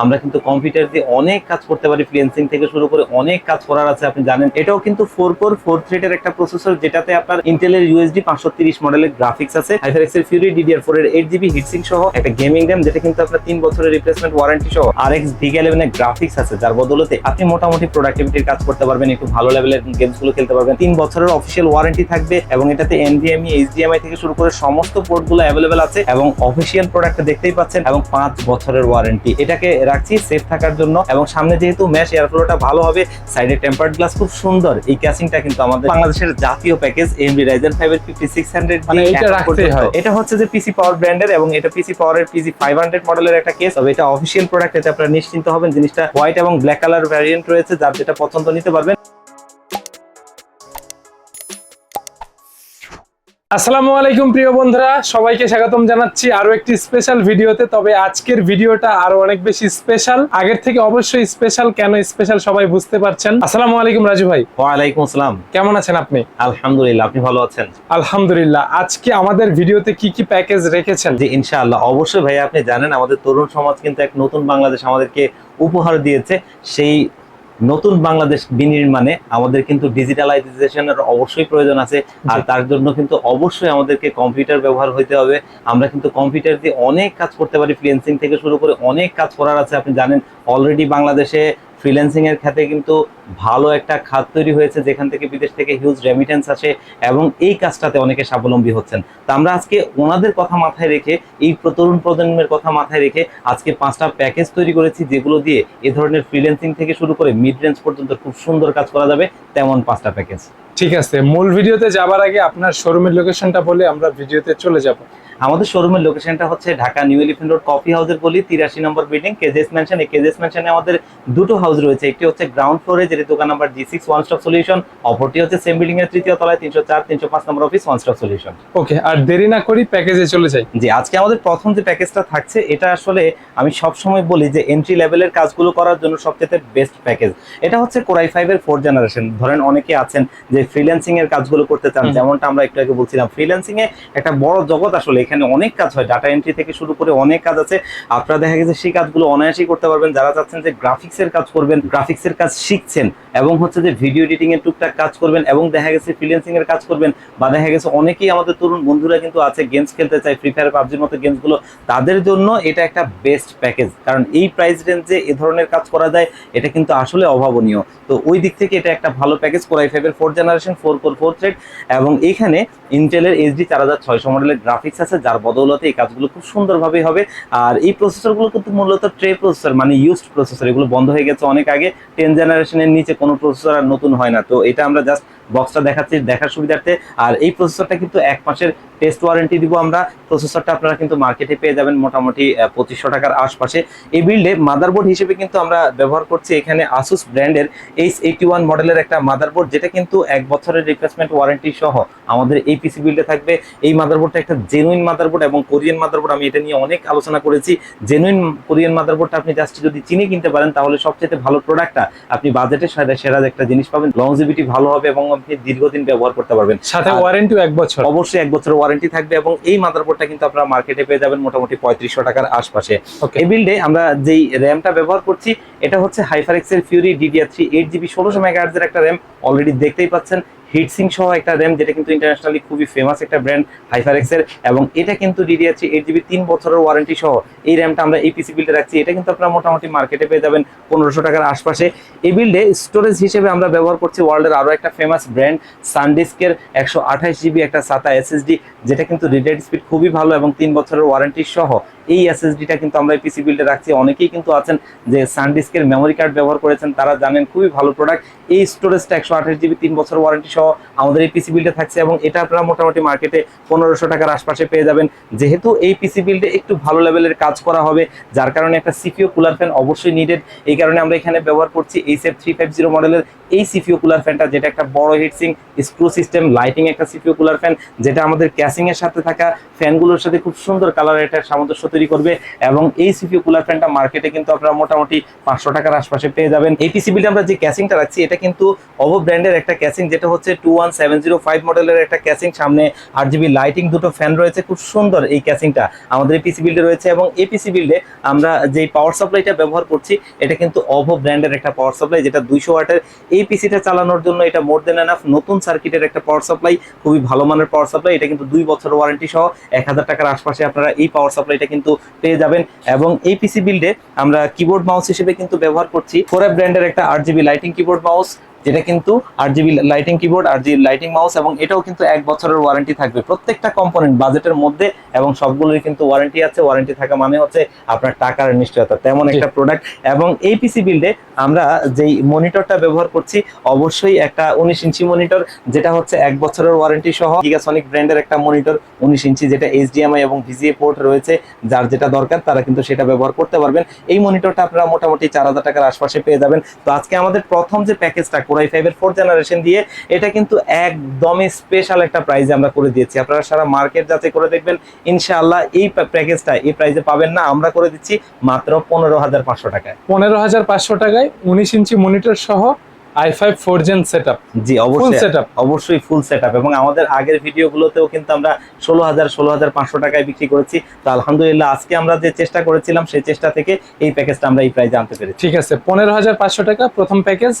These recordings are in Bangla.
আমরা কিন্তু কম্পিউটার দিয়ে অনেক কাজ করতে পারি ফ্রিল্যান্সিং থেকে শুরু করে অনেক কাজ করার আছে, আপনি জানেন। এটাও কিন্তু ফোর কোর ফোর থ্রেডের একটা প্রসেসর যেটাতে আপনার ইন্টেলের ইউএসডি পাঁচশো তিরিশ মডেলের গ্রাফিক্স আছে হাইফারেক্স এর ফিউরি ডিডিআর ফোর এর এইট জিবি হিটসিং সহ একটা গেমিং র্যাম যেটা কিন্তু আপনার তিন বছরের রিপ্লেসমেন্ট ওয়ারেন্টি সহ আর এক্স ভিগ ইলেভেনের গ্রাফিক্স আছে, যার বদলতে আপনি মোটামুটি প্রোডাক্টিভিটির কাজ করতে পারবেন, একটু ভালো লেভেলের গেমসগুলো খেলতে পারবেন। তিন বছরের অফিসিয়াল ওয়ারেন্টি থাকবে এবং এটাতে এনভিএমই এইচডিএমআই থেকে শুরু করে সমস্ত পোর্টগুলো অ্যাভেলেবেল আছে এবং অফিসিয়াল প্রোডাক্ট দেখতেই পাচ্ছেন এবং পাঁচ বছরের ওয়ারেন্টি এটাকে রাখছি সেফ থাকার জন্য। এবং সামনে যেহেতু ম্যাশ এয়ারফ্লোটা ভালো হবে সাইডে টেম্পার্ড গ্লাস খুব সুন্দর। এই ক্যাসিংটা কিন্তু আমাদের বাংলাদেশের জাতীয় প্যাকেজ এমডি রাইজেন ফাইভ এর ফিফটি সিক্স হান্ড্রেড মানে এটা হয়। হচ্ছে যে পিসি পাওয়ার ব্র্যান্ডের এবং এটা পিসি পাওয়ারের পিসি ফাইভ হান্ড্রেড মডেলের একটা কেস তবে এটা অফিসিয়াল প্রোডাক্ট এতে আপনারা নিশ্চিন্ত হবেন। জিনিসটা হোয়াইট এবং ব্ল্যাক কালার ভ্যারিয়েন্ট রয়েছে যার যেটা পছন্দ নিতে পারবেন। আসসালামু আলাইকুম প্রিয় বন্ধুরা সবাইকে স্বাগতম জানাচ্ছি আরও একটি স্পেশাল ভিডিওতে। তবে আজকের ভিডিওটা আরও অনেক বেশি স্পেশাল আগের থেকে অবশ্যই স্পেশাল কেন স্পেশাল সবাই বুঝতে পারছেন। আসসালামু আলাইকুম রাজু ভাই। ওয়ালাইকুম আসসালাম। কেমন আছেন আপনি? আলহামদুলিল্লাহ আপনি ভালো আছেন? আলহামদুলিল্লাহ। আজকে আমাদের ভিডিওতে কি কি প্যাকেজ রেখেছেন? জি ইনশাআল্লাহ। অবশ্যই ভাই আপনি জানেন আমাদের তরুণ সমাজ কিন্তু এক নতুন বাংলাদেশ আমাদেরকে উপহার দিয়েছে। সেই নতুন বাংলাদেশ বিনির্মাণে আমাদের কিন্তু ডিজিটালাইজেশনের অবশ্যই প্রয়োজন আছে। আর তার জন্য কিন্তু অবশ্যই আমাদেরকে কম্পিউটার ব্যবহার হইতে হবে। আমরা কিন্তু কম্পিউটার দিয়ে অনেক কাজ করতে পারি ফ্রিলেন্সিং থেকে শুরু করে অনেক কাজ করার আছে। আপনি জানেন অলরেডি বাংলাদেশে ফ্রিল্যান্সিং এর খাতে কিন্তু ভালো একটা খাত তৈরি হয়েছে, যেখান থেকে বিদেশ থেকে হিউজ রেমিটেন্স আসে এবং এই কাজটাতে অনেকে স্বাবলম্বী হচ্ছেন। তা আমরা আজকে ওনাদের কথা মাথায় রেখে, এই প্রতরুণ প্রজন্মের কথা মাথায় রেখে আজকে পাঁচটা প্যাকেজ তৈরি করেছি, যেগুলো দিয়ে এ ধরনের ফ্রিল্যান্সিং থেকে শুরু করে মিড রেঞ্জ পর্যন্ত খুব সুন্দর কাজ করা যাবে, তেমন পাঁচটা প্যাকেজ ঠিক আছে মূল ভিডিওতে যাবার আগে আপনার শোরুমের লোকেশনটা বলে আমরা ভিডিওতে চলে যাব। আমাদের শোরুমের লোকেশনটা হচ্ছে Dhaka new Elephant Road coffee হাউসের গলি তিরাশি নম্বর বিল্ডিং কেজেস ম্যানশন এই কেজেস ম্যানশনে আমাদের দুটো হাউস রয়েছে একটি হচ্ছে গ্রাউন্ড ফ্লোরে যেটি দোকান number G six one stop solution অপরটি হচ্ছে সেম বিল্ডিং এর তৃতীয় তলায় তিনশো চার তিনশো পাঁচ নম্বর office one stop solution okay আর দেরি না করি প্যাকেজে চলে যাই। জি আজকে আমাদের প্রথম যে প্যাকেজটা থাকছে এটা আসলে আমি সব সময় বলি যে এন্ট্রি লেভেলের কাজগুলো করার জন্য সবচেয়ে বেস্ট প্যাকেজ এটা হচ্ছে কোরাই ফাইভ এর ফোর জেনারেশন ধরেন অনেকে আছেন যে ফ্রিল্যান্সিং এর কাজগুলো করতে চান যেমনটা আমরা একটু আগে বলছিলাম। ফ্রিল্যান্সিং এ একটা বড় জগৎ আসলে এখানে অনেক কাজ হয় ডাটা এন্ট্রি থেকে শুরু করে অনেক কাজ আছে। আপনারা দেখা গেছে সেই কাজগুলো অনায়াসেই করতে পারবেন। যারা চাচ্ছেন যে গ্রাফিক্স এর কাজ করবেন গ্রাফিক্স এর কাজ শিখছেন এবং হচ্ছে যে ভিডিও এডিটিং এর টুকটাক কাজ করবেন এবং দেখা গেছে ফ্রিল্যান্সিং এর কাজ করবেন বা দেখা গেছে অনেকেই আমাদের তরুণ বন্ধুরা কিন্তু আছে গেমস খেলতে চায় ফ্রি ফায়ার পাবজির মতো গেমসগুলো তাদের জন্য এটা একটা বেস্ট প্যাকেজ কারণ এই প্রাইস রেঞ্জে এ ধরনের কাজ করা যায় এটা কিন্তু আসলে অভাবনীয়। তো ওই দিক থেকে এটা একটা ভালো প্যাকেজ কোরাই ফাইভের four generation four core four thread এবং এখানে ইন্টেলের এইচডি চার হাজার ছয়শো মডেলের গ্রাফিক্স আছে, যার বদৌলতে এই কাজগুলো খুব সুন্দরভাবে হবে। আর এই প্রসেসরগুলো কিন্তু মূলত ট্রে প্রসেসর মানে ইউজড প্রসেসর এগুলো বন্ধ হয়ে গেছে অনেক আগে। টেন জেনারেশনের নিচে কোনো প্রসেসর আর নতুন হয় না। তো এটা আমরা জাস্ট বক্সটা দেখাচ্ছি, দেখার সুবিধার্থে। আর এই প্রসেসরটা কিন্তু এক মাসের টেস্ট ওয়ারেন্টি দিব আমরা। প্রসেসরটা আপনারা কিন্তু মার্কেটে পেয়ে যাবেন মোটামুটি পঁচিশশো টাকার আশপাশে। এই বিল্ডে মাদারবোর্ড হিসেবে কিন্তু আমরা ব্যবহার করছি এখানে আসুস ব্র্যান্ডের এইচ এইটি ওয়ান মডেলের একটা মাদারবোর্ড যেটা কিন্তু এক বছরের রিপ্লেসমেন্ট ওয়ারেন্টি সহ আমাদের এই পিসি বিল্ডে থাকবে। এই মাদারবোর্ডটা একটা জেনুইন মাদারবোর্ড এবং কোরিয়ান মাদারবোর্ড আমি এটা নিয়ে অনেক আলোচনা করেছি। জেনুইন কোরিয়ান মাদারবোর্ডটা আপনি জাস্ট যদি চিনি কিনতে পারেন, তাহলে সবচেয়ে ভালো প্রোডাক্টটা আপনি বাজেটে সেরা একটা জিনিস পাবেন। লংজিভিটি ভালো হবে এবং আপনি দীর্ঘদিন ব্যবহার করতে পারবেন। সাথে ওয়ারেন্টিও এক বছর। অবশ্যই এক বছরের ওয়ারেন্টি থাকবে এবং এই মাদারবোর্ডটা কিন্তু আপনারা মার্কেটে পেয়ে যাবেন মোটামুটি পঁয়ত্রিশশো টাকার আশপাশে। এই বিল্ডে আমরা যেই র্যামটা ব্যবহার করছি এটা হচ্ছে হাইফার এর Fury DDR three eight GB ষোলোশো মেগাহার্জের একটা র্যাম অলরেডি দেখতেই পাচ্ছেন। হিটসিং সহ একটা র্যাম যেটা কিন্তু ইন্টারন্যাশনালি খুবই ফেমাস একটা ব্র্যান্ড হাইফারেক্স এর, এবং এটা কিন্তু থ্রি এইট জিবি তিন বছরের ওয়ারেন্টি সহ এই র্যামটা আমরা এই পিসি বিল্ডে রাখছি। এটা কিন্তু আপনারা মোটামুটি মার্কেটে পেয়ে যাবেন পনেরোশো টাকার আশপাশে। এই বিল্ডে স্টোরেজ হিসেবে আমরা ব্যবহার করছি ওয়ার্ল্ডের আরও একটা ফেমাস ব্র্যান্ড সানডিস্কের একশো আঠাশ জিবি একটা সাতা এসএসডি যেটা কিন্তু রিডাইড স্পিড খুবই ভালো এবং তিন বছরের ওয়ারেন্টি সহ এই এসএসডিটা কিন্তু আমরা পিসি বিল্ডে রাখছি। অনেকেই কিন্তু আছেন যে সানডিস্কের মেমোরি কার্ড ব্যবহার করেছেন, তারা জানেন খুবই ভালো প্রোডাক্ট এই স্টোরেজটা একশো আঠাশ জিবি তিন বছর ওয়ারেন্টি সহ আমাদের এই পিসি বিল্ডে থাকছে এবং এটা আপনারা মোটামুটি মার্কেটে পনেরোশো টাকার আশপাশে পেয়ে যাবেন। যেহেতু এই পিসি বিল্ডে একটু ভালো লেভেলের কাজ করা হবে, যার কারণে একটা সিপিও কুলার ফ্যান অবশ্যই নিডেড এই কারণে আমরা এখানে ব্যবহার করছি H F three five zero মডেলের এই সিপিও কুলার ফ্যানটা যেটা একটা বড় হিটসিং স্ক্রু সিস্টেম লাইটিং একটা সিপিও কুলার ফ্যান যেটা আমাদের ক্যাসিং এর সাথে থাকা ফ্যানগুলোর সাথে খুব সুন্দর কালার এটা সামঞ্জস্য তৈরি করবে এবং এই সিপিউ কুলার ফ্যানটা মার্কেটে কিন্তু আপনারা মোটামুটি পাঁচশো টাকার আশপাশে পেয়ে যাবেন। এই পিসিবিতে আমরা যে ক্যাসিংটা রাখছি, এটা কিন্তু অভো ব্র্যান্ডের একটা ক্যাসিং যেটা হচ্ছে two one seven zero five মডেলের একটা ক্যাসিং সামনে আট জিবি লাইটিং দুটো ফ্যান রয়েছে, খুব সুন্দর এই ক্যাসিংটা আমাদের এই পিসি বিল্ডে রয়েছে এবং এই পিসি বিল্ডে আমরা যে পাওয়ার সাপ্লাইটা ব্যবহার করছি, এটা কিন্তু অভো ব্র্যান্ডের একটা পাওয়ার সাপ্লাই যেটা দুইশো ওয়াটের। এই পিসিটা চালানোর জন্য এটা মোর দেন এনাফ নতুন সার্কিটের একটা পাওয়ার সাপ্লাই খুবই ভালো মানের পাওয়ার সাপ্লাই এটা কিন্তু দুই বছর ওয়ারেন্টি সহ এক হাজার টাকার আশপাশে আপনারা এই পাওয়ার সাপ্লাইটা কিন্তু পেয়ে যাবেন। এবং এই পিসি বিল্ডে আমরা কিবোর্ড মাউস হিসেবে কিন্তু ব্যবহার করছি। ফোর ব্র্যান্ডের একটা আট জিবি লাইটিং কিবোর্ড মাউস যেটা কিন্তু আট জিবি লাইটিং কিবোর্ড আর জিবি লাইটিং মাউস এবং এটাও কিন্তু এক বছরের ওয়ারেন্টি থাকবে। প্রত্যেকটা কম্পোনেন্ট বাজেটের মধ্যে এবং সবগুলোরই কিন্তু ওয়ারেন্টি আছে। ওয়ারেন্টি থাকা মানে হচ্ছে আপনার টাকার নিশ্চয়তা তেমন একটা প্রোডাক্ট এবং এই পিসি বিল্ডে আমরা যেই মনিটরটা ব্যবহার করছি অবশ্যই একটা উনিশ ইঞ্চি মনিটর যেটা হচ্ছে এক বছরের ওয়ারেন্টি সহ গিগাসনিক ব্র্যান্ডের একটা মনিটর উনিশ ইঞ্চি যেটা এইচডিএমআই এবং ভিজিএ পোর্ট রয়েছে যার যেটা দরকার তারা কিন্তু সেটা ব্যবহার করতে পারবেন। এই মনিটরটা আপনারা মোটামুটি চার হাজার টাকার আশপাশে পেয়ে যাবেন। তো আজকে আমাদের প্রথম যে প্যাকেজটা কোরাই ফাইভের ফোর জেনারেশন দিয়ে এটা কিন্তু একদমই স্পেশাল একটা প্রাইজে আমরা করে দিয়েছি। আপনারা সারা মার্কেট যাচাই করে দেখবেন ইনশাআল্লাহ এই প্যাকেজটা এই প্রাইজে পাবেন না। আমরা করে দিচ্ছি মাত্র পনেরো হাজার পাঁচশো টাকায়। পনেরো হাজার পাঁচশো টাকায় উনিশ ইঞ্চি মনিটর সহ i five four gen set up G full অবশ্যই। সেট আপ অবশ্যই ফুল সেট এবং আমাদের আগের ভিডিওগুলোতেও কিন্তু আমরা ষোলো হাজার ষোলো হাজার পাঁচশো টাকায় বিক্রি করেছি। তো আলহামদুলিল্লাহ আজকে আমরা যে চেষ্টা করেছিলাম সেই চেষ্টা থেকে এই প্যাকেজটা আমরা এই প্রাইজে আনতে পেরেছি। ঠিক আছে পনেরো হাজার পাঁচশো টাকা প্রথম প্যাকেজ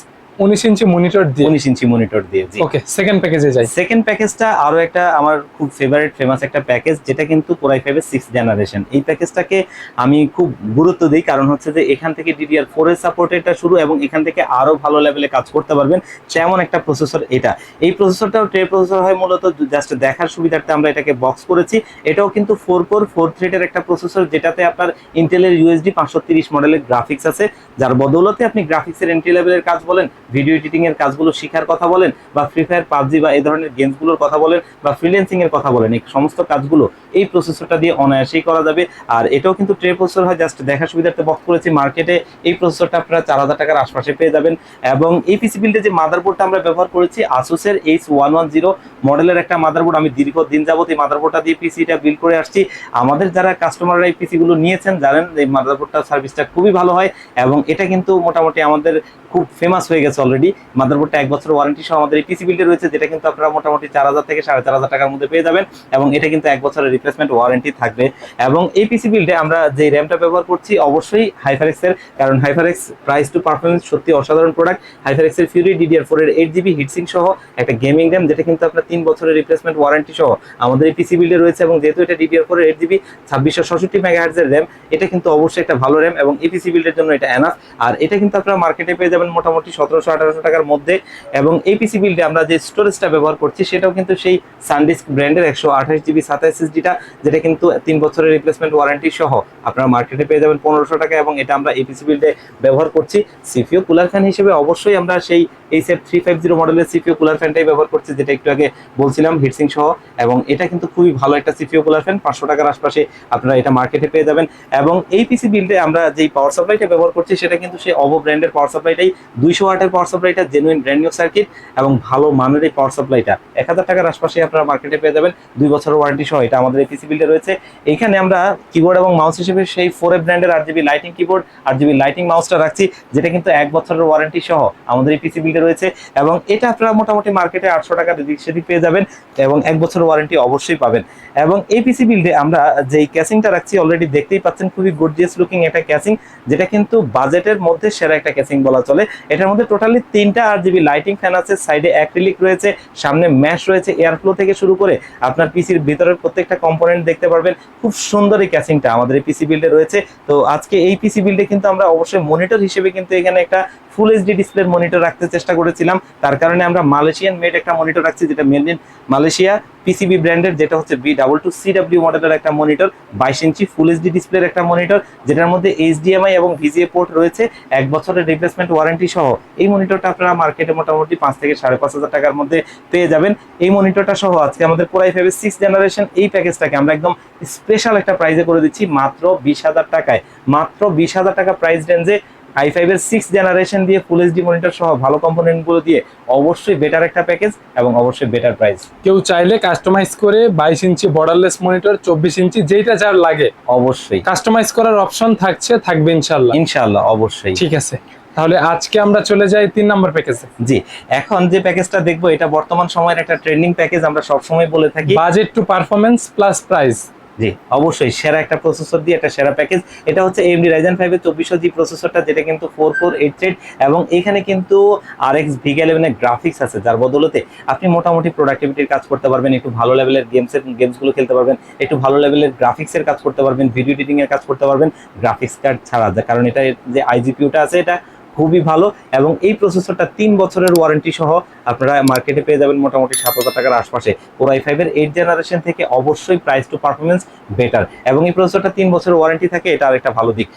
উনিশ ইঞ্চি মনিটর দিয়ে। উনিশ ইঞ্চি মনিটর দিয়ে জি। ওকে সেকেন্ড প্যাকেজে যাই। সেকেন্ড প্যাকেজটা আরও একটা আমার খুব ফেভারিট ফেমাস একটা প্যাকেজ যেটা কিন্তু কোরাই ফাইভের সিক্স জেনারেশন এই প্যাকেজটাকে আমি খুব গুরুত্ব দিই কারণ হচ্ছে যে এখান থেকে ডিডিআর ফোর এর সাপোর্টেরটা শুরু এবং এখান থেকে আরও ভালো লেভেলে কাজ করতে পারবেন। তেমন একটা প্রসেসর এটা। এই প্রসেসরটাও ট্রে প্রসেসর হয় মূলত জাস্ট দেখার সুবিধার্থে আমরা এটাকে বক্স করেছি। এটাও কিন্তু ফোর কোর ফোর থ্রেডের একটা প্রসেসর যেটাতে আপনার ইন্টেলের ইউএসডি পাঁচশো তিরিশ মডেলের গ্রাফিক্স আছে। যার বদৌলতে আপনি গ্রাফিক্সের এন্ট্রি লেভেলের কাজ বলেন ভিডিও এডিটিং এর কাজগুলো শেখার কথা বলেন বা ফ্রি ফায়ার পাবজি বা এই ধরনের গেমসগুলোর কথা বলেন বা ফ্রিল্যান্সিং এর কথা বলেন, এই সমস্ত কাজগুলো এই প্রসেসরটা দিয়ে অনায়াসেই করা যাবে। আর এটাও কিন্তু ট্রে প্রসেসর হয় জাস্ট দেখার সুবিধার্থে বক্স করেছি মার্কেটে এই প্রসেসরটা আপনারা চার হাজার টাকার আশপাশে পেয়ে যাবেন। এবং এই পিসি বিল্ডে যে মাদারবোর্ডটা আমরা ব্যবহার করেছি আসুসের এইচ ওয়ান ওয়ান জিরো মডেলের একটা মাদারবোর্ড আমি দীর্ঘদিন যাবত এই মাদারবোর্ডটা দিয়ে পিসিটা বিল করে আসছি। আমাদের যারা কাস্টমাররা এই পিসিগুলো নিয়েছেন, জানেন এই মাদারবোর্ডটা সার্ভিসটা খুবই ভালো হয়। এবং এটা কিন্তু মোটামুটি আমাদের খুব ফেমাস হয়ে গেছে অলরেডি মাদারবোর্ডটা এক বছর ওয়ারেন্টি সহ আমাদের এই পিসি বিল্ডে রয়েছে, যেটা কিন্তু আপনারা মোটামুটি চার হাজার থেকে সাড়ে চার হাজার টাকার মধ্যে পেয়ে যাবেন এবং এটা কিন্তু এক বছরের রিপ্লেসমেন্ট ওয়ারেন্টি থাকবে। এবং এই পিসি বিল্ডে আমরা যে র্যামটা ব্যবহার করছি, অবশ্যই হাইফারেক্সের কারণ হাইফারেক্স প্রাইস টু পারফরমেন্স সত্যি অসাধারণ প্রোডাক্ট হাইফারেক্সের ফিউরি ডিডিআর ফোর এর এইট জিবি হিটসিং সহ একটা গেমিং র্যাম যেটা কিন্তু আপনার তিন বছরের রিপ্লেসমেন্ট ওয়ারেন্টি সহ আমাদের এই পিসি বিল্ডে রয়েছে এবং যেহেতু এটা ডিডিআর ফোর এর এইট জিবি ছাব্বিশশো ষষট্টি মেগাহার্জের র্যাম এটা কিন্তু অবশ্যই একটা ভালো র্যাম এবং এই পিসি বিল্ডের জন্য এটা এনাফ আর এটা কিন্তু আপনারা মার্কেটে পেয়ে যাবেন মোটামুটি সতেরোশো, আঠারোশো টাকার মধ্যে। এবং এই পিসি বিল্ডে আমরা যে স্টোরেজটা ব্যবহার করছি, সেটাও কিন্তু সেই সানডিস্ক ব্র্যান্ডের একশো আঠাশ জিবি সাতাশ এসডিটা যেটা কিন্তু তিন বছরের রিপ্লেসমেন্ট ওয়ারেন্টি সহ আপনারা মার্কেটে পেয়ে যাবেন পনেরোশো টাকা এবং এটা আমরা এই পিসি বিল্ডে ব্যবহার করছি। সিপিও কুলার ফ্যান হিসেবে অবশ্যই আমরা সেই এই সেট থ্রি ফাইভ জিরো মডেলের সিপিও কুলার ফ্যানটাই ব্যবহার করছি, যেটা একটু আগে বলছিলাম হিটসিং সহ। এবং এটা কিন্তু খুবই ভালো একটা সিপিও কুলার ফ্যান পাঁচশো টাকার আশপাশে আপনারা এটা মার্কেটে পেয়ে যাবেন। এবং এই পিসি বিল্ডে আমরা যেই পাওয়ার সাপ্লাইটা ব্যবহার করছি, সেটা কিন্তু সেই অভো ব্র্যান্ডের পাওয়ার সাপ্লাইটাই দুইশো ওয়াটের পাওয়ার সাপ্লাইটা জেনুইন ব্র্যান্ড নিউ সার্কিট এবং ভালো মানের এই পাওয়ার সাপ্লাইটা এক হাজার টাকার আশপাশে আপনারা মার্কেটে পেয়ে যাবেন দুই বছরের ওয়ারেন্টি সহ। এটা আমাদের এই পিসি বিল্ডে রয়েছে। এইখানে আমরা কিবোর্ড এবং মাউস হিসেবে সেই ফোর ব্র্যান্ডের আট জিবি লাইটিং কিবোর্ড আর জিবি লাইটিং মাউসটা রাখছি, যেটা কিন্তু এক বছরের ওয়ারেন্টি সহ আমাদের এই পিসি বিল্ডে রয়েছে। এবং এটা আপনারা মোটামুটি মার্কেটে আটশো টাকা দিক সেদিক পেয়ে যাবেন এবং এক বছরের ওয়ারেন্টি অবশ্যই পাবেন। এবং এই পিসি বিল্ডে আমরা যেই ক্যাসিংটা রাখছি অলরেডি দেখতেই পাচ্ছেন খুবই গর্জিয়াস লুকিং একটা ক্যাসিং যেটা কিন্তু বাজেটের মধ্যে সেরা একটা ক্যাসিং বলা চলে। এটার মধ্যে টোটালি তিনটা আর জিবি লাইটিং ফ্যান আছে সাইডে অ্যাক্রিলিক রয়েছে, সামনে ম্যাশ রয়েছে এয়ার ফ্লো থেকে শুরু করে আপনার পিসির ভিতরের প্রত্যেকটা কম্পোনেন্ট দেখতে পারবেন। খুব সুন্দর এই ক্যাসিংটা আমাদের এই পিসি বিল্ডে রয়েছে। তো আজকে এই পিসি বিল্ডে কিন্তু আমরা অবশ্যই মনিটর হিসেবে কিন্তু এখানে একটা ফুল এইচডি ডিসপ্লের মনিটর রাখতে চেষ্টা করেছিলাম। তার কারণে আমরা মালয়েশিয়ান মেড একটা মনিটর রাখছি, যেটা ইন মালয়েশিয়া পিসিবি ব্র্যান্ডের যেটা হচ্ছে B double two C W মডেলের একটা মনিটর বাইশ ইঞ্চি ফুল এইচডি ডিসপ্লের একটা মনিটর যেটার মধ্যে এইচডিএমআই এবং ভিজিএ পোর্ট রয়েছে। এক বছরের রিপ্লেসমেন্ট ওয়ারেন্টি সহ এই মনিটরটা আপনারা মার্কেটে মোটামুটি পাঁচ থেকে সাড়ে পাঁচ হাজার টাকার মধ্যে পেয়ে যাবেন। এই মনিটরটা সহ আজকে আমাদের কোরাই ফাইভের সিক্স জেনারেশন এই প্যাকেজটাকে আমরা একদম স্পেশাল একটা প্রাইজে করে দিচ্ছি, মাত্র বিশ হাজার টাকায়। মাত্র বিশ হাজার টাকা প্রাইস রেঞ্জে আই ফাইভ এর সিক্স জেনারেশন দিয়ে ফুল এইচডি মনিটর সহ ভালো কম্পোনেন্টগুলো দিয়ে অবশ্যই বেটার একটা প্যাকেজ এবং অবশ্যই বেটার প্রাইস কেউ চাইলে কাস্টমাইজ করে বাইশ ইঞ্চি বর্ডারলেস মনিটর চব্বিশ ইঞ্চি যেটা যার লাগে। অবশ্যই। কাস্টমাইজ করার অপশন থাকছে থাকবে ইনশাল্লাহ ইনশাল্লাহ অবশ্যই। ঠিক আছে। তাহলে আজকে আমরা চলে যাই তিন নম্বর প্যাকেজে জি এখন যে প্যাকেজটা দেখব এটা বর্তমান সময়ের একটা ট্রেন্ডিং প্যাকেজ আমরা সবসময় বলে থাকি। Budget to performance plus price জি, অবশ্যই সেরা একটা প্রসেসর দিয়ে একটা সেরা প্যাকেজ এটা হচ্ছে এমডি রাইজেন ফাইভের চব্বিশশো জি প্রসেসরটা যেটা কিন্তু ফোর ফোর এইট থ্রেড এবং এখানে কিন্তু আর এক্স ভিগা ইলেভেনের গ্রাফিক্স আছে, যার বদলতে আপনি মোটামুটি প্রোডাক্টিভিটির কাজ করতে পারবেন, একটু ভালো লেভেলের গেমসের গেমসগুলো খেলতে পারবেন, একটু ভালো লেভেলের গ্রাফিক্সের কাজ করতে পারবেন ভিডিও এডিটিং এর কাজ করতে পারবেন গ্রাফিক্স কার্ড ছাড়া কারণ এটা যে আইজিপিউটা আছে, এটা খুবই ভালো এবং এই প্রসেসরটা তিন বছরের ওয়ারেন্টি সহ আপনারা মার্কেটে পেয়ে যাবেন মোটামুটি সাত হাজার টাকার আশপাশে। ওর আই ফাইভের এইট জেনারেশন থেকে অবশ্যই প্রাইস টু পারফরমেন্স বেটার এবং এই প্রসেসরটা তিন বছরের ওয়ারেন্টি থাকে, এটা আরেকটা ভালো দিক।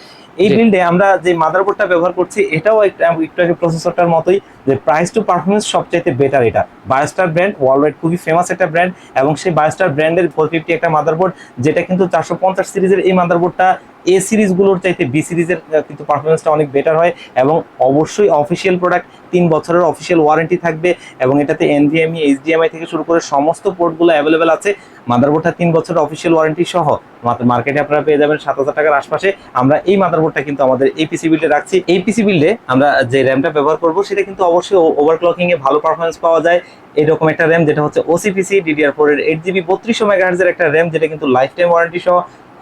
এই বিল্ডে আমরা যে মাদারবোর্ডটা ব্যবহার করছি এটাও একটা আগে প্রসেসরটার মতোই যে প্রাইস টু পারফরমেন্স সবচাইতে বেটার এটা। বায়োস্টার ব্র্যান্ড ওয়ার্ল্ড খুবই ফেমাস একটা ব্র্যান্ড এবং সেই বায়োস্টার ব্র্যান্ডের ফোর ফিফটি একটা মাদারবোর্ড যেটা কিন্তু চারশো পঞ্চাশ সিরিজের এই মাদারবোর্ডটা এ সিরিজগুলোর চাইতে বি সিরিজের কিন্তু পারফরমেন্সটা অনেক বেটার হয় এবং অবশ্যই অফিসিয়াল প্রোডাক্ট তিন বছরের অফিসিয়াল ওয়ারেন্টি থাকবে এবং এটাতে এনভিএমই এইচডিএমআই থেকে শুরু করে সমস্ত পোর্টগুলো অ্যাভেলেবেল আছে। মাদারবোর্ডটা তিন বছরের অফিসিয়াল ওয়ারেন্টি সহ মার্কেটে আপনারা পেয়ে যাবেন সাত হাজার টাকার আশপাশে। আমরা এই মাদারবোর্ডটা কিন্তু আমাদের এই পিসি বিল্ডে রাখছি। এই পিসি বিল্ডে আমরা যে র্যামটা ব্যবহার করব, সেটা কিন্তু অবশ্যই ওভারক্লকিং এ ভালো পারফরমেন্স পাওয়া যায়। এরকম একটা র্যাম যেটা হচ্ছে ওসিপিসি ডিডিআর ফোর এর এইট জিবি বত্রিশশো মেগাহার্জের একটা র্যাম যেটা কিন্তু লাইফ টাইম ওয়ারেন্টি সহ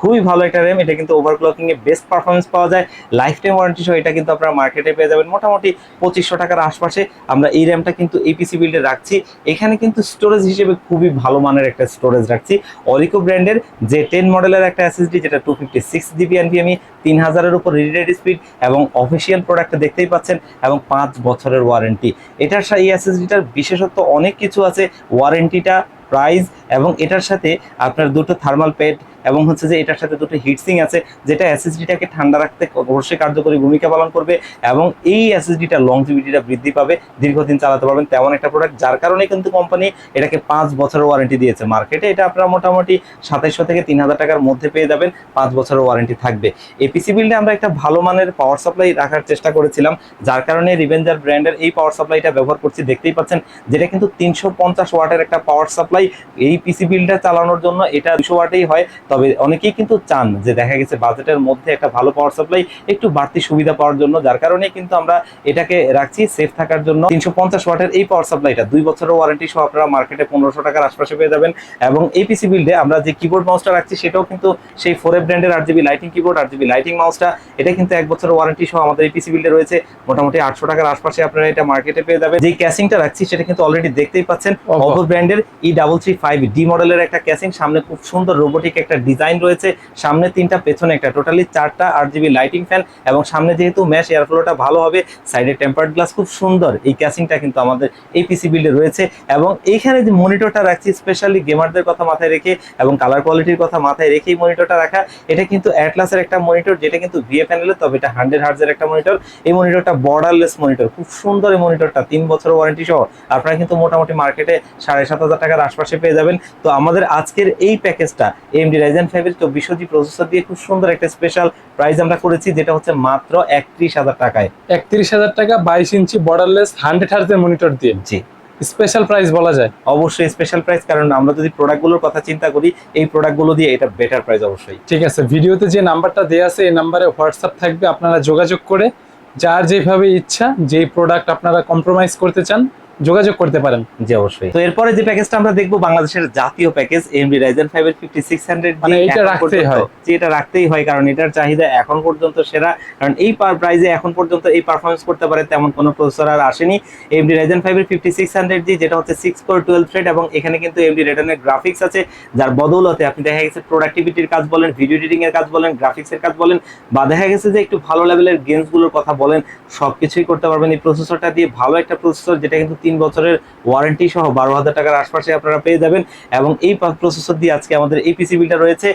খুবই ভালো একটা র্যাম এটা কিন্তু ওভারক্লকিং এ বেস্ট পারফরমেন্স পাওয়া যায়। লাইফ টাইম ওয়ারেন্টি সহ এটা কিন্তু আপনারা মার্কেটে পেয়ে যাবেন। মোটামুটি পঁচিশশো টাকার আশপাশে আমরা এই র্যামটা কিন্তু এপিসি বিল্ডে রাখছি। এখানে কিন্তু স্টোরেজ হিসেবে খুবই ভালো মানের একটা স্টোরেজ রাখছি। অরিকো ব্র্যান্ডের যে টেন মডেলের একটা এসএসডি যেটা two fifty six GB NVMe তিন হাজারের উপর রিডেড স্পিড এবং অফিসিয়াল প্রোডাক্ট দেখতেই পাচ্ছেন, এবং পাঁচ বছরের ওয়ারেন্টি এটার এই এসএসডিটার বিশেষত্ব অনেক কিছু আছে। ওয়ারেন্টিটা প্রাইস এবং এটার সাথে আপনার দুটো থার্মাল প্যাড এবং হচ্ছে যে এটার সাথে দুটো হিটসিং আছে, যেটা এসএসডিটাকে ঠান্ডা রাখতে অবশ্যই কার্যকরী ভূমিকা পালন করবে এবং এই এসএসডিটার লংজিভিটিটা বৃদ্ধি পাবে, দীর্ঘদিন চালাতে পারবেন তেমন একটা প্রোডাক্ট যার কারণে কিন্তু কোম্পানি এটাকে পাঁচ বছরের ওয়ারেন্টি দিয়েছে। মার্কেটে এটা আপনারা মোটামুটি সাতাইশশো থেকে তিন হাজার টাকার মধ্যে পেয়ে যাবেন, পাঁচ বছরের ওয়ারেন্টি থাকবে। এপিসি বিল্ডে আমরা একটা ভালো মানের পাওয়ার সাপ্লাই রাখার চেষ্টা করেছিলাম, যার কারণে রিভেঞ্জার ব্র্যান্ডের এই পাওয়ার সাপ্লাইটা ব্যবহার করছি, দেখতেই পাচ্ছেন, যেটা কিন্তু তিনশো পঞ্চাশ ওয়াটের একটা পাওয়ার সাপ্লাই এই পিসি বিলটা চালানোর জন্য এটা দুশো ওয়াটেই হয়। তবে অনেকেই কিন্তু চান যে দেখা গেছে বাজেটের মধ্যে একটা ভালো পাওয়ার সাপ্লাই একটু বাড়তি সুবিধা পাওয়ার জন্য যার কারণে কিন্তু আমরা এটাকে রাখছি সেফ থাকার জন্য। তিনশো পঞ্চাশ ওয়াটের এই পাওয়ার সাপ্লাইটা দুই বছরের ওয়ারেন্টি সহ আপনারা মার্কেটে পনেরোশো টাকার আশপাশে পেয়ে যাবেন। এবং এই পিসি বিল্ডে আমরা যে কিবোর্ড মাউসটা রাখছি সেটাও কিন্তু সেই ফোর এফ ব্র্যান্ডের আট জিবি লাইটিং কিবোর্ড আট জিবি লাইটিং মাউসটা এটা কিন্তু এক বছরের ওয়ারেন্টি সহ আমাদের এই পিসি বিল্ডে রয়েছে। মোটামুটি আটশো টাকার আশপাশে আপনারা এটা মার্কেটে পেয়ে যাবেন। যে ক্যাসিংটা রাখছি সেটা কিন্তু অলরেডি দেখতেই পাচ্ছেন। অপো ব্র্যান্ডের E double three five D মডেলের একটা ক্যাসিং সামনে খুব সুন্দর রোবোটিক একটা ডিজাইন রয়েছে, সামনে তিনটা, পেছনে একটা। টোটালি চারটা আট জিবি লাইটিং ফ্যান এবং সামনে যেহেতু ম্যাশ এয়ারফ্লোটা ভালো হবে সাইডে টেম্পার্ড গ্লাস খুব সুন্দর। এই ক্যাসিংটা কিন্তু আমাদের এই পিসি বিল্ডে রয়েছে এবং এইখানে যে মনিটরটা রাখছি স্পেশালি গেমারদের কথা মাথায় রেখে এবং কালার কোয়ালিটির কথা মাথায় রেখে এই মনিটরটা রাখা, এটা কিন্তু অ্যাটলাসের একটা মনিটর যেটা কিন্তু ভিএ প্যানেলের তবে এটা হান্ড্রেড হার্জের একটা মনিটর এই মনিটরটা বর্ডারলেস মনিটর খুব সুন্দর এই মনিটরটা তিন বছরের ওয়ারেন্টি সহ। আপনারা কিন্তু মোটামুটি মার্কেটে সাড়ে সাত হাজার টাকার আশপাশে পেয়ে যাবেন। তো আমাদের আজকের এই প্যাকেজটা এমডি রাইজেন ফাইভের চব্বিশশো জি প্রসেসর দিয়ে খুব সুন্দর একটা স্পেশাল প্রাইস আমরা করেছি যেটা হচ্ছে মাত্র একত্রিশ হাজার টাকায়। একত্রিশ হাজার টাকা বাইশ ইঞ্চি বর্ডারলেস হান্ড্রেড হার্জের মনিটর দিয়ে। জি। স্পেশাল প্রাইস বলা যায়। অবশ্যই স্পেশাল প্রাইস কারণ আমরা যদি প্রোডাক্টগুলোর কথা চিন্তা করি এই প্রোডাক্টগুলো দিয়ে এটা বেটার প্রাইস অবশ্যই। ঠিক আছে ভিডিওতে যে নাম্বারটা দেওয়া আছে এই নাম্বারে হোয়াটসঅ্যাপ থাকবে আপনারা যোগাযোগ করে যার যেভাবে ইচ্ছা যেই প্রোডাক্ট আপনারা কম্প্রোমাইজ করতে চান যোগাযোগ করতে পারেন। জি অবশ্যই। তো এরপরে যে প্যাকেজটা আমরা দেখব বাংলাদেশের জাতীয় প্যাকেজ এমডি রাইজেন এর ফিফটি সিক্স হান্ড্রেড মানে এইটা রাখতেই হয়। যে এটা রাখতেই হয় কারণ এটার চাহিদা এখন পর্যন্ত সেরা। কারণ এই পার প্রাইজে এখন পর্যন্ত এই পারফরমেন্স করতে পারে তেমন কোনো প্রসেসর আর আসেনি। এমডি রাইজেন এর ফিফটি সিক্স হান্ড্রেড জি যেটা হচ্ছে সিক্স কোর টুয়েলভ থ্রেড এবং এখানে কিন্তু এমডি রেটনের গ্রাফিক্স আছে যার বদৌলতে আপনি দেখা গেছে প্রোডাক্টিভিটির কাজ বলেন ভিডিও এডিটিং এর কাজ বলেন গ্রাফিক্সের কাজ বলেন বা দেখা গেছে যে একটু ভালো লেভেলের গেমসগুলোর কথা বলেন সবকিছুই করতে পারবেন। এই প্রসেসরটা দিয়ে ভালো একটা প্রসেসর যেটা কিন্তু তিন বছরের ওয়ারেন্টি সহ বারো হাজার টাকার আশপাশে আপনারা পেয়ে যাবেন এবং এই প্রসেসর দিয়ে আজকে আমাদের এই পিসি বিলটা রয়েছে।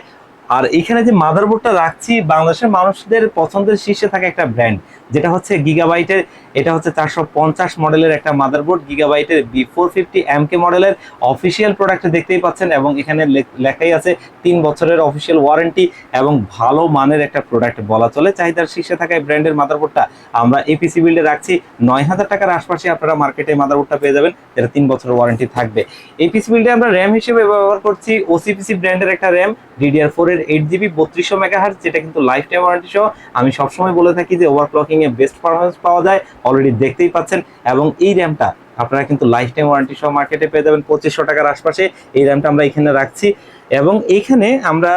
আর এখানে যে মাদারবোর্ডটা রাখছি, বাংলাদেশের মানুষদের পছন্দের শীর্ষে থাকা একটা ব্র্যান্ড যেটা হচ্ছে গিগাবাইটের, এটা হচ্ছে চারশো পঞ্চাশ মডেলের একটা motherboard, গিগাবাইটের B four fifty M K মডেলের অফিসিয়াল প্রোডাক্ট দেখতেই পাচ্ছেন এবং এখানে লেখাই আছে তিন বছরের অফিসিয়াল ওয়ারেন্টি এবং ভালো মানের একটা প্রোডাক্ট বলা চলে। চাহিদার শীর্ষে থাকা এই ব্র্যান্ডের মাদারবোর্ডটা আমরা এপিসি বিল্ডে রাখছি। নয় হাজার টাকার আশপাশে আপনারা মার্কেটে মাদারবোর্ডটা পেয়ে যাবেন, যেটা তিন বছরের ওয়ারেন্টি থাকবে। এপিসি বিল্ডে আমরা র্যাম হিসেবে ব্যবহার করছি ওসিপিসি ব্র্যান্ডের একটা র্যাম ডিডিআর ফোর এর এইট জিবি বত্রিশশো মেগাহার্জ যেটা কিন্তু লাইফ টাইম ওয়ারেন্টি সহ। আমি সবসময় বলে থাকি যে ওভারক্লকিং এ বেস্ট পারফরমেন্স পাওয়া যায় অলরেডি দেখতেই পাচ্ছেন। এবং এই র্যামটা আপনারা কিন্তু লাইফ টাইম ওয়ারেন্টি সহ মার্কেটে পেয়ে যাবেন পঁচিশশো টাকার আশপাশে। এই র্যামটা আমরা এখানে রাখছি। এবং এইখানে আমরা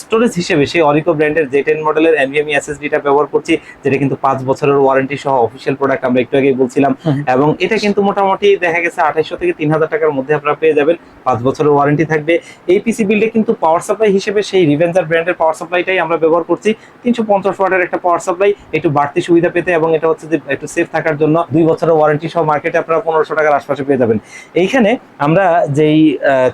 স্টোরেজ হিসেবে সেই অরিকো ব্র্যান্ডের জে টেন মডেলের এনভিএমই এসএসডিটা ব্যবহার করছি যেটা কিন্তু পাঁচ বছরের ওয়ারেন্টি সহ অফিসিয়াল প্রোডাক্ট আমরা একটু আগে বলছিলাম। এবং এটা কিন্তু মোটামুটি দেখা গেছে আঠাইশশো থেকে তিন হাজার টাকার মধ্যে আপনারা পেয়ে যাবেন। পাঁচ বছরের ওয়ারেন্টি থাকবে। এই পিসি বিল্ডে কিন্তু পাওয়ার সাপ্লাই হিসেবে সেই রিভেঞ্জার ব্র্যান্ডের পাওয়ার সাপ্লাইটাই আমরা ব্যবহার করছি। তিনশো পঞ্চাশ ওয়াটের একটা পাওয়ার সাপ্লাই একটু বাড়তি সুবিধা পেতে এবং এটা হচ্ছে যে একটু সেফ থাকার জন্য দুই বছরের ওয়ারেন্টি সহ মার্কেটে আপনারা পনেরোশো টাকার আশপাশে পেয়ে যাবেন। এইখানে আমরা যেই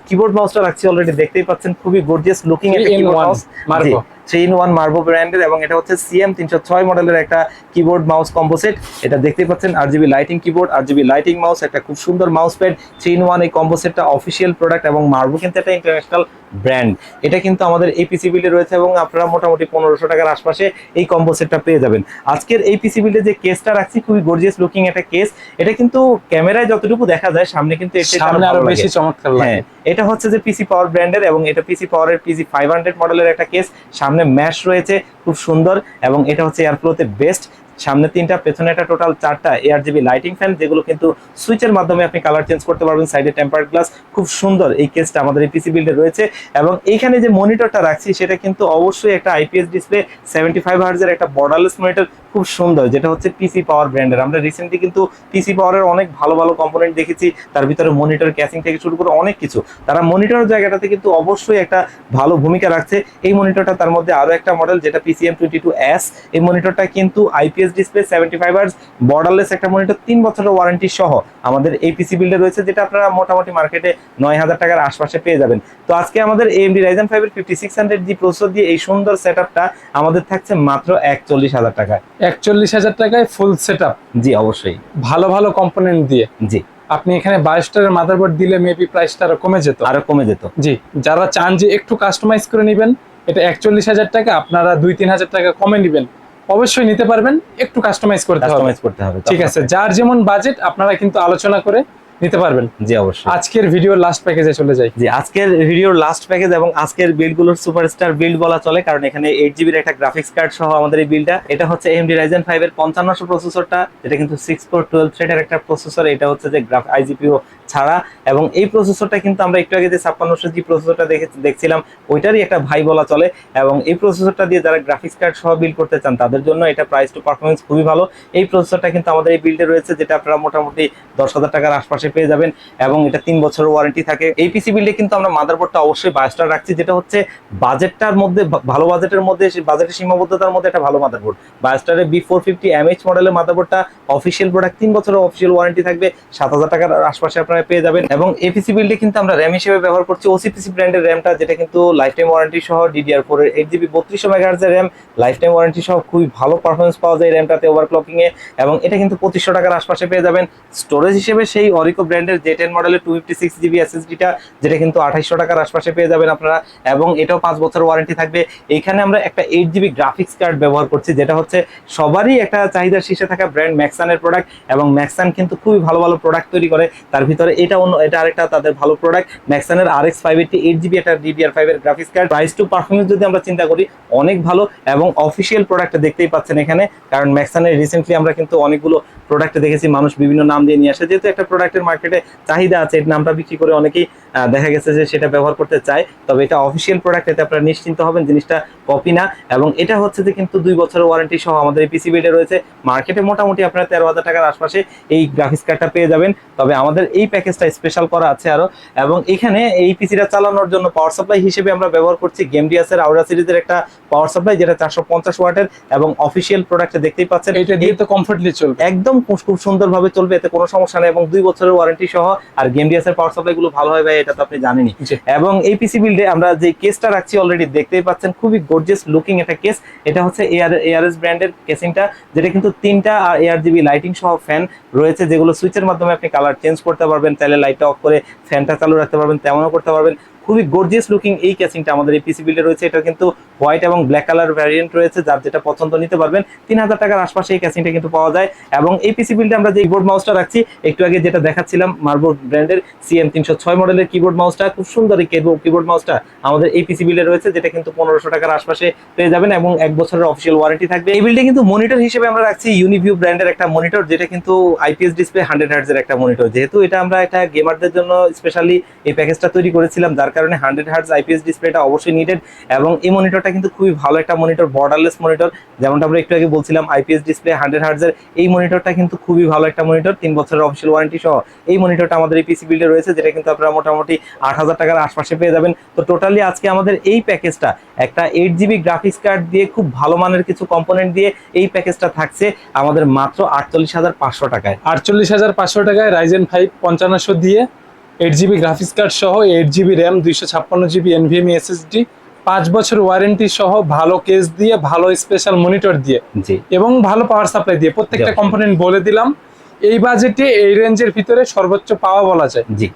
কিবোর্ড মাউসটা রাখছি অলরেডি দেখতেই পাচ্ছেন খুবই গর্জিয়াস লুকিং একটা keyboard one, mouse Marco। Three in one Marvo ব্র্যান্ডের এবং এটা হচ্ছে সিএম তিনশো ছয় মডেলের একটা কিবোর্ড মাউস কম্পোসেট এটা দেখতেই পাচ্ছেন R GB lighting keyboard R GB lighting mouse একটা খুব সুন্দর mouse pad three in one এই কম্বোসেটটা অফিসিয়াল প্রোডাক্ট এবং মার্বো কিন্তু একটা ইন্টারন্যাশনাল ব্র্যান্ড এটা কিন্তু আমাদের এই পিসি বিল্ডে রয়েছে এবং আপনারা মোটামুটি পনেরোশো টাকার আশপাশে এই কম্বো সেটটা পেয়ে যাবেন। আজকের এই পিসি বিল্ডে যে কেসটা রাখছি খুবই গর্জিয়াস লুকিং একটা কেস এটা কিন্তু ক্যামেরায় যতটুকু দেখা যায় সামনে কিন্তু এর সামনে আরও বেশি চমৎকার লাগে। হ্যাঁ এটা হচ্ছে যে পিসি পাওয়ার ব্র্যান্ডের এবং এটা পিসি পাওয়ারের পিসি ফাইভ হান্ড্রেড মডেলের একটা কেস সামনে ম্যাশ রয়েছে খুব সুন্দর এবং এটা হচ্ছে এয়ারফ্লোতে বেস্ট সামনে তিনটা, পেছনে একটা টোটাল চারটা এয়ার জিবি লাইটিং ফ্যান যেগুলো কিন্তু সুইচের মাধ্যমে আপনি কালার চেঞ্জ করতে পারবেন। সাইডে টেম্পার্ড গ্লাস খুব সুন্দর এই কেসটা আমাদের এই পিসি বিল্ডে রয়েছে। এবং এইখানে যে মনিটরটা রাখছি, সেটা কিন্তু অবশ্যই একটা আইপিএস ডিসপ্লে সেভেন্টি ফাইভ হার্জের একটা বর্ডারলেস মনিটর খুব সুন্দর, যেটা হচ্ছে পিসি পাওয়ার ব্র্যান্ডের আমরা রিসেন্টলি কিন্তু পিসি পাওয়ারের অনেক ভালো ভালো কম্পোনেন্ট দেখেছি। তার ভিতরে মনিটর ক্যাসিং থেকে শুরু করে অনেক কিছু। তারা মনিটর জায়গাটাতে কিন্তু অবশ্যই একটা ভালো ভূমিকা রাখছে। এই মনিটরটা তার মধ্যে আরও একটা মডেল যেটা পিসিএম টোয়েন্টি টু এস এই মনিটরটা কিন্তু IPS display seventy five hertz borderless একটা মনিটর তিন বছরের ওয়ারেন্টি সহ আমাদের এই পিসি বিল্ডে রয়েছে যেটা আপনারা মোটামুটি মার্কেটে নয় হাজার টাকার আশপাশে পেয়ে যাবেন। তো আজকে আমাদের এমডি রাইজেন ফাইভের fifty six hundred G processor দিয়ে এই সুন্দর সেট আমাদের থাকছে মাত্র একচল্লিশ হাজার টাকায়। একচল্লিশ হাজার টাকায় ফুল সেট জি অবশ্যই। ভালো ভালো কম্পোনেন্ট দিয়ে? জি। আপনি এখানে বাইশটার মাদারবোর্ড দিলে মেবি প্রাইসটা আরও কমে যেত? আরও কমে যেত। জি যারা চান যে একটু কাস্টমাইজ করে নেবেন এটা একচল্লিশ হাজার টাকা আপনারা দুই তিন হাজার টাকা কমে নেবেন। অবশ্যই নিতে পারবেন। একটু কাস্টমাইজ করতে হবে। কাস্টমাইজ করতে হবে ঠিক আছে যার যেমন বাজেট আপনারা কিন্তু আলোচনা করে নিতে পারবেন? জি অবশ্যই। আজকের ভিডিওর লাস্ট প্যাকেজে চলে যাই। জি আজকের ভিডিওর লাস্ট প্যাকেজ এবং আজকের বিল্ডগুলোর সুপারস্টার বিল্ড বলা চলে কারণ এখানে এইট জিবির একটা গ্রাফিক্স কার্ড সহ আমাদের এই বিলটা এটা হচ্ছে এমডি রাইজেন ফাইভ এর পঞ্চান্নশো প্রসেসরটা যেটা কিন্তু সিক্স ফোর টুয়েলভ থ্রেডের একটা প্রসেসর এটা হচ্ছে যে গ্রাফ আইজিপিও ছাড়া। এবং এই প্রসেসরটা কিন্তু আমরা একটু আগে যে ছাপ্পান্নশো জি প্রসেসরটা দেখে দেখছিলাম ওইটারই একটা ভাই বলা চলে। এবং এই প্রসেসরটা দিয়ে যারা গ্রাফিক্স কার্ড সহ বিল্ড করতে চান তাদের জন্য এটা প্রাইস টু পারফরমেন্স খুবই ভালো। এই প্রসেসরটা কিন্তু আমাদের এই বিল্ডে রয়েছে যেটা আপনারা মোটামুটি দশ হাজার টাকার আশপাশে পেয়ে যাবেন এবং এটা তিন বছরের ওয়ারেন্টি থাকে। এই পিসি বিল্ডে কিন্তু আমরা মাদারবোর্ডটা অবশ্যই বাইশটা রাখছি, যেটা হচ্ছে বাজেটটার মধ্যে ভালো বাজেটের মধ্যে বাজেটের সীমাবদ্ধতার মধ্যে একটা ভালো মাদারবোর্ড বাইশটারের বি ফোর ফিফটি এমএইচ মডেলের মাদারবোর্ডটা অফিসিয়াল প্রোডাক্ট তিন বছরের অফিসিয়াল ওয়ারেন্টি থাকবে, সাত হাজার টাকার আশপাশে আপনারা পেয়ে যাবেন। এবং এপিসি বিল্ডে কিন্তু আমরা র্যাম হিসেবে ব্যবহার করছি ওসিপিসি ব্র্যান্ডের র্যামটা যেটা কিন্তু লাইফ টাইম ওয়ারেন্টি সহ ডিডিআর ফোর এর এইট জিবি বত্রিশশো মেগাহার্জের র্যাম লাইফ টাইম ওয়ারেন্টি সহ খুবই ভালো পারফরমেন্স পাওয়া যায় র্যামটাতে ওভারক্লকিং এ এবং এটা কিন্তু পঁচিশশো টাকার আশপাশে পেয়ে যাবেন। স্টোরেজ হিসেবে সেই অরিকো ব্র্যান্ডের জে টেন মডেলের টু ফিফটি সিক্স জিবি এসএসডিটা যেটা কিন্তু আঠাইশশো টাকার আশপাশে পেয়ে যাবেন আপনারা। এবং এটাও পাঁচ বছর ওয়ারেন্টি থাকবে। এইখানে আমরা একটা এইট জিবি গ্রাফিক্স কার্ড ব্যবহার করছি, যেটা হচ্ছে সবারই একটা চাহিদার শীর্ষে থাকা ব্র্যান্ড ম্যাক্সানের প্রোডাক্ট এবং ম্যাক্সান কিন্তু খুবই ভালো ভালো প্রোডাক্ট তৈরি করে। তার ভিতরে এটা অন্য, এটা আরেকটা তাদের ভালো product ম্যাক্সানের R X five eighty eight GB একটা ডিডিআর ফাইভ এর graphics card price to performance যদি আমরা চিন্তা করি, অনেক ভালো এবং অফিসিয়াল প্রোডাক্ট দেখতেই পাচ্ছেন এখানে। কারণ ম্যাক্সানের রিসেন্টলি আমরা কিন্তু অনেকগুলো প্রোডাক্ট দেখেছি, মানুষ বিভিন্ন নাম দিয়ে নিয়ে আসে। যেহেতু একটা প্রোডাক্টের মার্কেটে চাহিদা আছে এর নামটা বিক্রি করে অনেকেই দেখা গেছে যে সেটা ব্যবহার করতে চায়। তবে এটা অফিসিয়াল প্রোডাক্ট এতে আপনারা নিশ্চিন্ত হবেন জিনিসটা কপি না। এবং এটা হচ্ছে যে কিন্তু দুই বছরের ওয়ারেন্টি সহ আমাদের এই পিসি বিল্ডে রয়েছে। মার্কেটে মোটামুটি আপনারা তেরো হাজার টাকার আশপাশে এই গ্রাফিক্স কার্ডটা পেয়ে যাবেন। তবে আমাদের এই প্যাকেজটা স্পেশাল করা আছে আরও। এবং এখানে এই পিসিটা চালানোর জন্য পাওয়ার সাপ্লাই হিসেবে আমরা ব্যবহার করছি গেম ডিয়াসের আউরা সিরিজের একটা পাওয়ার সাপ্লাই যেটা চারশো পঞ্চাশ ওয়াটের এবং অফিসিয়াল প্রোডাক্টে দেখতেই পাচ্ছেন। এটা দিয়ে তো কমফোর্টলি চলবে। একদম খুব খুব সুন্দরভাবে চলবে এতে কোনো সমস্যা নেই। এবং দুই বছরের ওয়ারেন্টি সহ আর গেমডিএস এর পাওয়ার সাপ্লাই গুলো ভালো হয় ভাই এটা তো আপনি জানেনই। এবং এই পিসি বিল্ডে আমরা যে কেসটা রাখছি অলরেডি দেখতেই পাচ্ছেন খুবই গর্জিয়াস লুকিং একটা কেস এটা হচ্ছে এআর এআরএস ব্র্যান্ডের কেসিংটা যেটা কিন্তু তিনটা আর এআরজিবি জিবি লাইটিং সহ ফ্যান রয়েছে যেগুলো সুইচের মাধ্যমে আপনি কালার চেঞ্জ করতে পারবেন চাইলে লাইটটা অফ করে ফ্যানটা চালু রাখতে পারবেন তেমনও করতে পারবেন। খুবই গর্জিয়াস লুকিং এই কেসিংটা আমাদের এই পিসি বিল্ডে রয়েছে। এটা কিন্তু হোয়াইট এবং ব্ল্যাক কালার ভ্যারিয়েন্ট রয়েছে। যার যেটা পছন্দ নিতে পারবেন তিন হাজার টাকার আশপাশে এই ক্যাসিংটা কিন্তু পাওয়া যায়। এবং এই পিসি বিল্ডে আমরা যে কিবোর্ড মাউসটা রাখছি, একটু আগে যেটা দেখাচ্ছিলাম মার্বোর্ড ব্র্যান্ডের সিএম তিনশো ছয় মডেলের কিবোর্ড মাউসটা খুব সুন্দর এই কিবোর্ড মাউসটা আমাদের এই পিসি বিল্ডে রয়েছে, যেটা কিন্তু পনেরোশো টাকার আশপাশে পেয়ে যাবেন এবং এক বছরের অফিসিয়াল ওয়ারেন্টি থাকবে। এই বিল্ডে কিন্তু মনিটর হিসেবে আমরা রাখছি ইউনিভিউ ব্র্যান্ডের একটা মনিটর যেটা কিন্তু আইপিএস ডিসপ্লে হান্ড্রেড হার্টজের একটা মনিটর যেহেতু এটা আমরা একটা গেমারদের জন্য স্পেশালি এই প্যাকেজটা তৈরি করেছিলাম, যার কারণে হান্ড্রেড হার্টজ আইপিএস ডিসপ্লেটা অবশ্যই নিডেড এবং এই মনিটরটা কিন্তু খুবই ভালো একটা মনিটর বর্ডারলেস মনিটর যেমনটা আমরা একটু আগে বলছিলাম আইপিএস ডিসপ্লে হান্ড্রেড হার্টজের এই মনিটরটা কিন্তু খুবই ভালো একটা মনিটর তিন বছরের অফিসিয়াল ওয়ারেন্টি সহ। এই মনিটরটা আমাদের এই পিসি বিল্ডে রয়েছে, যেটা কিন্তু আপনারা মোটামুটি আট হাজার টাকার আশপাশে পেয়ে যাবেন। তো টোটালি আজকে আমাদের এই প্যাকেজটা একটা এইট জিবি গ্রাফিক্স কার্ড দিয়ে খুব ভালো মানের কিছু কম্পোনেন্ট দিয়ে এই প্যাকেজটা থাকছে আমাদের মাত্র আটচল্লিশ হাজার পাঁচশো টাকায়। আটচল্লিশ হাজার পাঁচশো টাকায় রাইজেন ফাইভ পঞ্চান্নশো দিয়ে এইট জিবি গ্রাফিক্স কার্ড সহ এইট জিবি র্যাম দুইশো ছাপ্পান্ন জিবি এনভিএমই এসএসডি পাঁচ বছর ওয়ারেন্টি সহ ভালো কেস দিয়ে ভালো স্পেশাল মনিটর দিয়ে জি। এবং ভালো পাওয়ার সাপ্লাই দিয়ে। প্রত্যেকটা। কম্পোনেন্ট বলে দিলাম। এই বাজেটে এই রেঞ্জের ভিতরে সর্বোচ্চ পাওয়া বলা যায়। জি।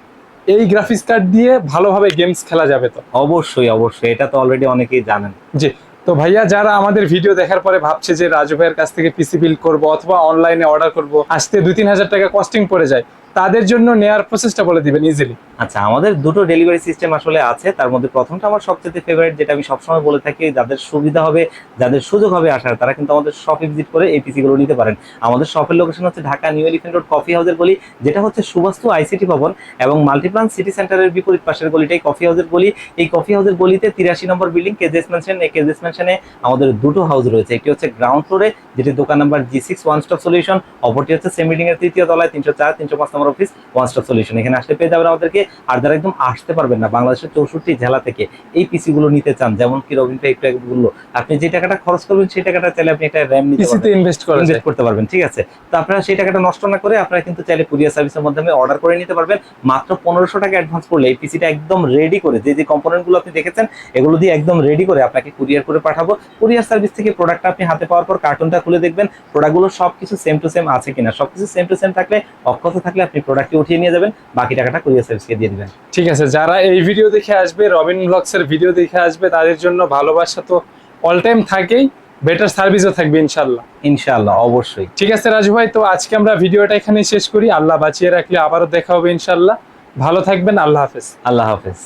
এই গ্রাফিক্স কার্ড দিয়ে ভালোভাবে গেমস খেলা যাবে তো। অবশ্যই অবশ্যই। এটা তো অলরেডি অনেকেই জানেন। জি। তো ভাইয়া যারা আমাদের ভিডিও দেখার পরে ভাবছে যে রাজু ভাইয়ের কাছ থেকে পিসি বিল করব অথবা অনলাইনে অর্ডার করব আসতে দুই তিন হাজার টাকা কস্টিং পড়ে যায় তাদের জন্য নেয়ার প্রসেসটা বলে দিবেন ইজিলি আচ্ছা আমাদের দুটো ডেলিভারি সিস্টেম আসলে আছে। তার মধ্যে প্রথমটা আমার সবচেয়ে ফেভারিট যেটা আমি সবসময় বলে থাকি, যাদের সুবিধা হবে, যাদের সুযোগ হবে আসার, তারা কিন্তু আমাদের শপে ভিজিট করে এই পিসি গুলো নিতে পারেন। আমাদের শপের লোকেশন হচ্ছে Dhaka New Elephant Road coffee হাউসের গলি, যেটা হচ্ছে সুবাস্তু আইসিটি ভবন এবং মাল্টিপ্লান সিটি সেন্টারের বিপরীত পাশের গলিটাই কফি হাউসের গলি। এই কফি হাউসের গলিতে তিরাশি নম্বর বিল্ডিং কেজেস ম্যানশন এই কেজেস ম্যানশনে আমাদের দুটো হাউস রয়েছে। একটি হচ্ছে গ্রাউন্ড ফ্লোরে যেটি দোকান number G six one stop solution অপরটি হচ্ছে সেম বিল্ডিং এর তৃতীয় তলায়, তিনশো চার, তিনশো পাঁচ নম্বর অফিস ওয়ান স্টপ সলিউশন এখানে আসলে পেয়ে যাবেন আমাদেরকে আর যারা একদম আসতে পারবেন না বাংলাদেশের চৌষট্টি জেলা থেকে এই পিসি গুলো নিতে চান যেমন কি রবিন আগে বলল আপনি যে টাকাটা খরচ করবেন সেই টাকাটা চাইলে আপনি একটা র্যাম নিতে পারবেন। ইনভেস্ট করা ইনভেস্ট করতে পারবেন ঠিক আছে? তো আপনারা সেই টাকাটা নষ্ট না করে আপনারা কিন্তু চাইলে কুরিয়ার সার্ভিসের মাধ্যমে অর্ডার করে নিতে পারবেন। মাত্র পনেরোশো টাকা অ্যাডভান্স করলে এই পিসিটা একদম রেডি করে যে যে কম্পোনেন্টগুলো আপনি দেখেছেন এগুলো দিয়ে একদম রেডি করে আপনাকে কুরিয়ার করে পাঠাবো। কুরিয়ার সার্ভিস থেকে প্রোডাক্টটা আপনি হাতে পাওয়ার পর কার্টুনটা খুলে দেখবেন। প্রোডাক্টগুলো সবকিছু সেম টু সেম আছে কিনা? সবকিছু সেম টু সেম থাকলে অক্ষত থাকলে আপনি প্রোডাক্টটি উঠিয়ে নিয়ে যাবেন বাকি টাকাটা কুরিয়ার সার্ভিসকে দিয়ে দিবেন। ঠিক আছে যারা এই ভিডিও দেখে আসবে রবিন ব্লগস এর ভিডিও দেখে আসবে তাদের জন্য ভালোবাসা তো অল টাইম থাকেই বেটার সার্ভিসও থাকবে ইনশাল্লাহ ইনশাল্লাহ অবশ্যই। ঠিক আছে রাজু ভাই তো আজকে আমরা ভিডিওটা এখানেই শেষ করি। আল্লাহ বাঁচিয়ে রাখলে আবারও দেখা হবে ইনশাল্লাহ ভালো থাকবেন আল্লাহ হাফেজ। আল্লাহ হাফেজ।